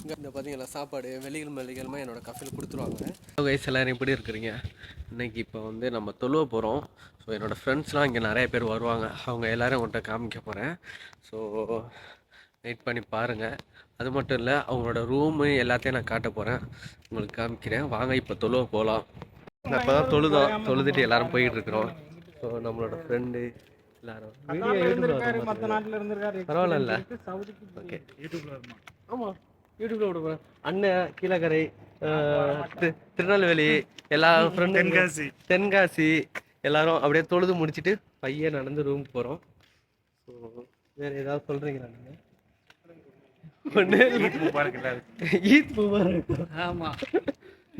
இங்கே இந்த பார்த்தீங்களா சாப்பாடு வெள்ளிக்கிழமை வெள்ளிக்கிழமை என்னோட கஃபில் கொடுத்துருவாங்க. கைஸ் எல்லாரும் எப்படி இருக்கிறீங்க? இன்னைக்கு இப்போ வந்து நம்ம தொழுவ போகிறோம் ஸோ என்னோடய ஃப்ரெண்ட்ஸ்லாம் இங்கே நிறைய பேர் வருவாங்க. அவங்க எல்லாரும் உங்கள்கிட்ட காமிக்க போகிறேன் ஸோ வெயிட் பண்ணி பாருங்கள் அது மட்டும் இல்லை அவங்களோட ரூமு எல்லாத்தையும் நான் காட்ட போகிறேன் உங்களுக்கு காமிக்கிறேன். வாங்க இப்போ தொழுவ போகலாம் இப்போ தான் தொழுதோம் தொழுதுட்டு எல்லாரும் போயிட்டு இருக்கிறோம். ஸோ நம்மளோட ஃப்ரெண்டு எல்லாரும். பரவாயில்ல. ஓகே யூடியூப்ல ஆமாம் யூடியூப்ல விடுவேன் அண்ணன் கீழக்கரை திருநெல்வேலி எல்லா ஃப்ரெண்டு தென்காசி. தென்காசி எல்லாரும் அப்படியே தொழுது முடிச்சிட்டு பையன் நடந்து ரூம் போகிறோம் ஸோ வேற ஏதாவது சொல்றீங்களா எல்லாருக்கும். ஈத் முபாரக் ஆமா.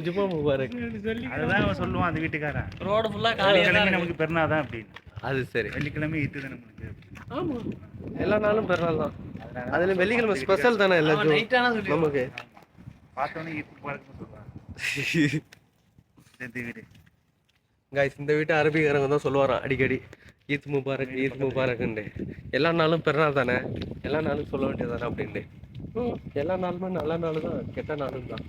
ஜுமா முபாரக். அதுதான் அவன் சொல்லுவான் அந்த வீட்டுக்காரன். ரோடு ஃபுல்லா காலியா வெள்ளிக்கிழமை நமக்கு பெருநாள் அப்படின்னு. அது சரி. வெள்ளிக்கிழமை ஈத்து தான் நம்மளுக்கு ஆமாம் எல்லா நாளும் பிறநாள் தான். அதில் வெள்ளிக்கிழமை ஸ்பெஷல் தானே எல்லாத்தையும் நமக்கு. பார்த்தோன்னே ஈத் முபாரக்னு சொல்லுவான். இந்த வீடு. கைஸ் இந்த வீட்டு அரபிக்காரங்க தான் சொல்லுவாராம் அடிக்கடி. ஈத் முபாரக் ஈத் முபாரக்ன்ட்டு. எல்லா நாளும் பிறநாள் தானே? எல்லா நாளும் சொல்ல வேண்டியதானே அப்படின்ட்டு. எல்லா நாளுமே நல்ல நாள் தான் கெட்ட நாளும் தான்.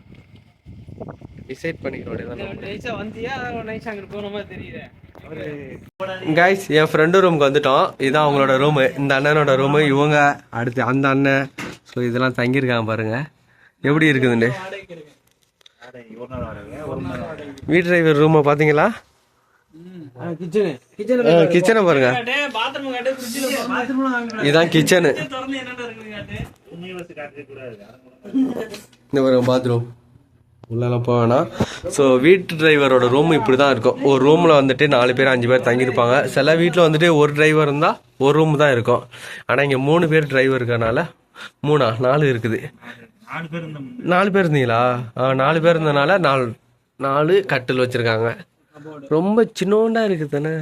டிசைட் பண்ணிக்க வேண்டியதானே நைஸா வந்தியா? நைஸ் அங்கிட்டு போன மாதிரி தெரியுது கைஸ் என் ஃப்ரெண்டு ரூமுக்கு வந்துட்டோம். இதுதான் அவங்களோட ரூமு இந்த அண்ணனோட ரூமு இவங்க அடுத்து அந்த அண்ணன். ஸோ இதெல்லாம் தங்கியிருக்காங்க பாருங்க. எப்படி இருக்குதுண்டு வீட் டிரைவர் ரூமை பார்த்தீங்களா? கிச்சனு பாருங்க. இதுதான் கிச்சனு இந்த பாருங்க பாத்ரூம் உள்ளெல்லாம் போக வேணாம். ஸோ வீட்டு டிரைவரோட ரூம் இப்படி தான் இருக்கும். ஒரு ரூமில் வந்துட்டு நாலு பேர் அஞ்சு பேர் தங்கியிருப்பாங்க. சில வீட்டில் வந்துட்டு ஒரு டிரைவர் இருந்தால் ஒரு ரூம் தான் இருக்கும். ஆனால் இங்கே மூணு பேர் டிரைவர் இருக்கறனால மூணா நாலு இருக்குது. நாலு பேர் இந்த நாலு பேர் இருந்தீங்களா? நாலு பேர் இருந்தனால நாலு நாலு கட்டில் வச்சுருக்காங்க. ரொம்ப சின்னோண்டா இருக்குது தானே?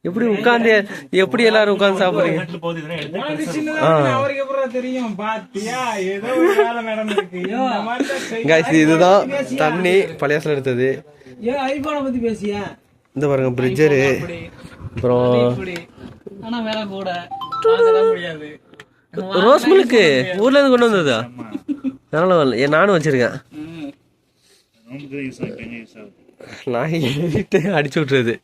எப்படி உட்காந்து எப்படி எல்லாரும் உட்காந்து சாப்பிட்றீங்க? இதுதான் தண்ணி பழையாசில் எடுத்தது. ஏன் ஐபோனை பத்தி பேசியா? இந்த பாருங்க பிரிட்ஜரு அப்புறம் ரோஸ் மில்க்கு. ஊர்ல இருந்து கொண்டு வந்ததா. ஏ, நானும் வச்சிருக்கேன். நான் அடிச்சு விட்டுறது.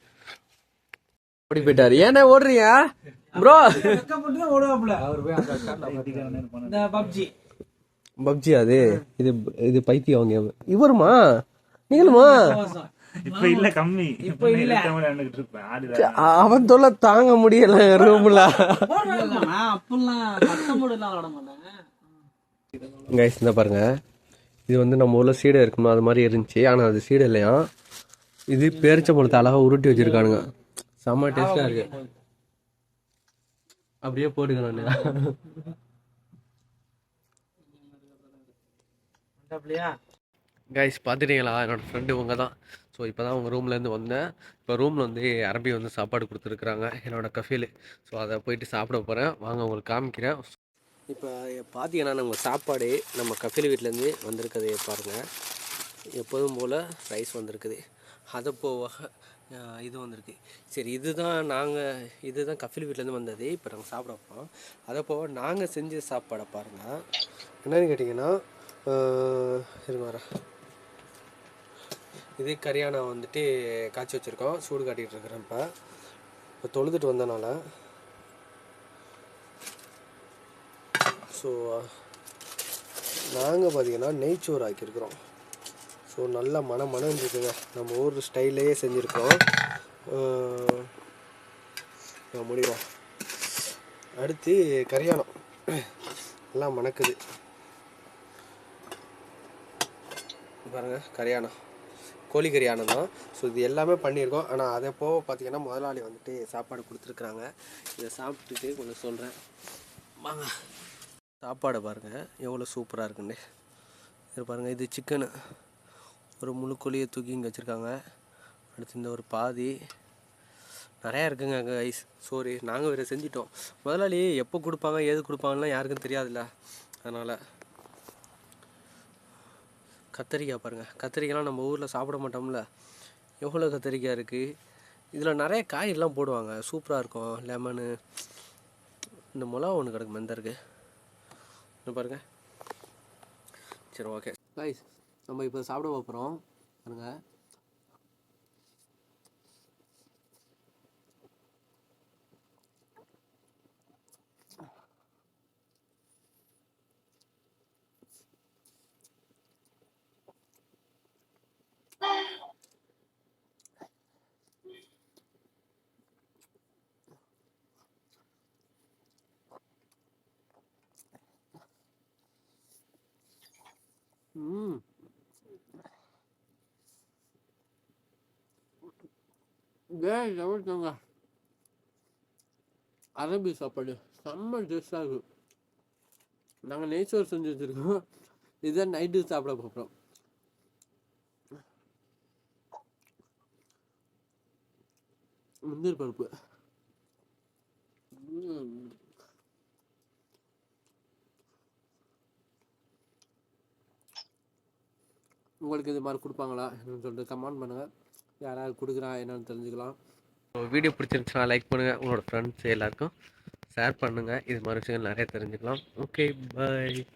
ஓடி போயிட்டாரு. ஏன்னா ஓடுறீங்க ப்ரோ பப்ஜி. பப்ஜி அது. இது இது பைத்தியம் அவங்க. இவருமா? நீங்களுமா? இப்ப இல்ல கம்மி. இல்ல. அவன் தொல்லை தாங்க முடியல ரூம்ல. கைஸ் இந்த பாருங்க. இது வந்து நம்ம ஊர்ல சீடை இருக்குமா? அது மாதிரி இருந்துச்சு. ஆனா அது சீடை இல்லையா? இது பேரிச்சம்பழத்தை அழகா உருட்டி வச்சிருக்கானுங்க. செம்ம டேஸ்டா இருக்கு. அப்படியே போட்டுக்கணும் அப்படியா கைஸ் பார்த்துட்டீங்களா? என்னோட ஃப்ரெண்டு இவங்க தான். ஸோ இப்போ தான் உங்கள் ரூம்லேருந்து வந்தேன். இப்போ ரூமில் வந்து அரபி வந்து சாப்பாடு கொடுத்துருக்குறாங்க என்னோட கஃபீல் ஸோ அதை போயிட்டு சாப்பிட போகிறேன் வாங்க உங்களுக்கு காமிக்கிறேன். இப்போ பார்த்தீங்கன்னா நம்ம சாப்பாடு நம்ம கஃபீல் வீட்டிலேருந்து வந்திருக்கதை பாருங்கள் எப்போதும் போல் ரைஸ் வந்திருக்குது. அதை போக இது வந்திருக்கு. சரி இதுதான் நாங்கள் இதுதான் கஃபில் வீட்டிலேருந்து வந்தது. இப்போ நாங்கள் சாப்பிட போகிறோம் அதை போக நாங்கள் செஞ்ச சாப்பாடை பாருங்கள் என்னன்னு கேட்டிங்கன்னா அஹ், இது கரியானா வந்துட்டு காய்ச்சி வச்சுருக்கோம். சூடு காட்டிகிட்டு இருக்கிறேன் இப்போ. இப்போ தொழுதுட்டு வந்தனால ஸோ நாங்கள் பார்த்திங்கன்னா நெய்ச்சோறு ஆக்கியிருக்கிறோம். ஸோ நல்லா மன மனம் இருக்குங்க நம்ம ஊர் ஸ்டைல்லையே செஞ்சுருக்கோம். முடிவோம் அடுத்து கரியானம். நல்லா மணக்குது. பாருங்க கரியானம். கோழி கரியானம் தான். ஸோ இது எல்லாமே பண்ணியிருக்கோம். ஆனால் அதை போக பார்த்தீங்கன்னா முதலாளி வந்துட்டு சாப்பாடு கொடுத்துருக்குறாங்க. இதை சாப்பிட்டுட்டு கொஞ்சம் சொல்கிறேன் வாங்க. சாப்பாடை பாருங்கள் எவ்வளோ சூப்பராக இருக்குன்னு. இது பாருங்கள் இது சிக்கனு ஒரு முழு கோழியை தூக்கி இங்கே வச்சுருக்காங்க. அடுத்து இந்த ஒரு பாதி. நிறையா இருக்குங்க அங்கே ஐஸ் சோறு நாங்கள் வேறு செஞ்சிட்டோம். முதலாளி எப்போ கொடுப்பாங்க ஏது கொடுப்பாங்கன்னா யாருக்கும் தெரியாதுல்ல. அதனால் கத்தரிக்காய் பாருங்கள் கத்திரிக்காய்லாம் நம்ம ஊரில் சாப்பிட மாட்டோம்ல. எவ்வளோ கத்திரிக்காய் இருக்குது இதில் நிறைய காயெல்லாம் போடுவாங்க. சூப்பராக இருக்கும். லெமனு இந்த மிளகா ஒன்று கிடக்கு மெந்தருக்கு இன்னும் பாருங்கள் சரி ஓகே கைஸ் நம்ம இப்போ சாப்பிட போகிறோம் பாருங்க Mmm. வேறு லெவல்தாங்க அரபி சாப்பாடு. செம்ம டேஸ்டாக இருக்கும். நாங்கள் நெய்ச்சோறு செஞ்சு வச்சுருக்கோம். இதுதான் நைட்டு சாப்பிட போகிறோம் முந்திரி பருப்பு. உங்களுக்கு இது மாதிரி கொடுப்பாங்களா? என்னன்னு சொல்லிட்டு கமெண்ட் பண்ணுங்கள் யாராவது கொடுக்குறா என்னென்னு தெரிஞ்சுக்கலாம். வீடியோ பிடிச்சிருந்துச்சுன்னா லைக் பண்ணுங்கள் உங்களோட ஃப்ரெண்ட்ஸ் எல்லாருக்கும் ஷேர் பண்ணுங்கள் இது மாதிரி விஷயங்கள் நிறைய தெரிஞ்சுக்கலாம். Okay bye